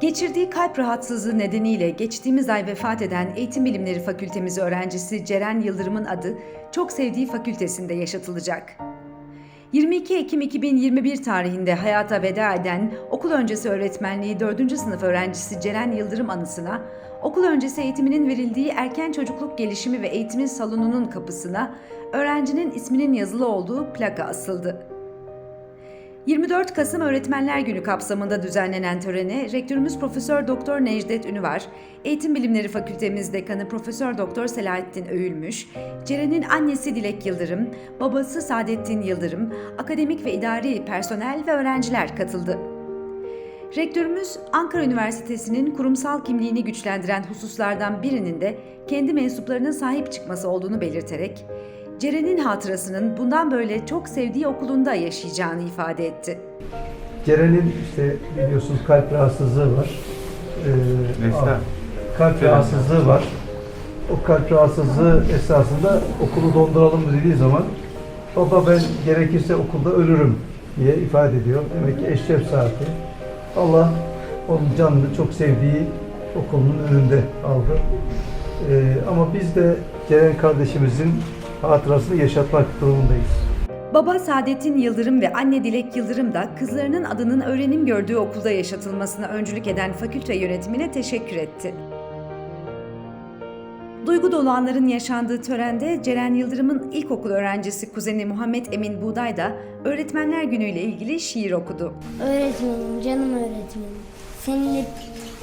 Geçirdiği kalp rahatsızlığı nedeniyle geçtiğimiz ay vefat eden Eğitim Bilimleri Fakültemiz öğrencisi Ceren Yıldırım'ın adı çok sevdiği fakültesinde yaşatılacak. 22 Ekim 2021 tarihinde hayata veda eden okul öncesi öğretmenliği 4. sınıf öğrencisi Ceren Yıldırım anısına okul öncesi eğitiminin verildiği erken çocukluk gelişimi ve eğitimin salonunun kapısına öğrencinin isminin yazılı olduğu plaka asıldı. 24 Kasım Öğretmenler Günü kapsamında düzenlenen törene Rektörümüz Profesör Doktor Necdet Ünüvar, Eğitim Bilimleri Fakültemiz Dekanı Profesör Doktor Selahattin Öğülmüş, Ceren'in annesi Dilek Yıldırım, babası Saadettin Yıldırım, akademik ve idari personel ve öğrenciler katıldı. Rektörümüz Ankara Üniversitesi'nin kurumsal kimliğini güçlendiren hususlardan birinin de kendi mensuplarının sahip çıkması olduğunu belirterek, Ceren'in hatırasının bundan böyle çok sevdiği okulunda yaşayacağını ifade etti. Ceren'in işte biliyorsunuz kalp rahatsızlığı var. Ee, a- kalp rahatsızlığı var. O kalp rahatsızlığı esasında okulu donduralım dediği zaman baba ben gerekirse okulda ölürüm diye ifade ediyor. Demek ki eşref saati. Allah onun canını çok sevdiği okulun önünde aldı. Ee, ama biz de Ceren kardeşimizin hatırasını yaşatmak durumundayız. Baba Saadettin Yıldırım ve anne Dilek Yıldırım da kızlarının adının öğrenim gördüğü okulda yaşatılmasına öncülük eden fakülte yönetimine teşekkür etti. Duygu dolu anların yaşandığı törende Ceren Yıldırım'ın ilkokul öğrencisi kuzeni Muhammed Emin Buğday da Öğretmenler Günü ile ilgili şiir okudu. Öğretmenim, canım öğretmenim. Seninle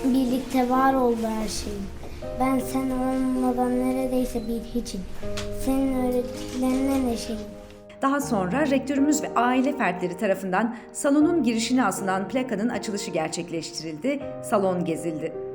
birlikte var oldu her şey. Ben sen olmadan neredeyse bir hiçim. Senin öğretmenlerine neşeyim. Daha sonra rektörümüz ve aile fertleri tarafından salonun girişine asılan plakanın açılışı gerçekleştirildi, salon gezildi.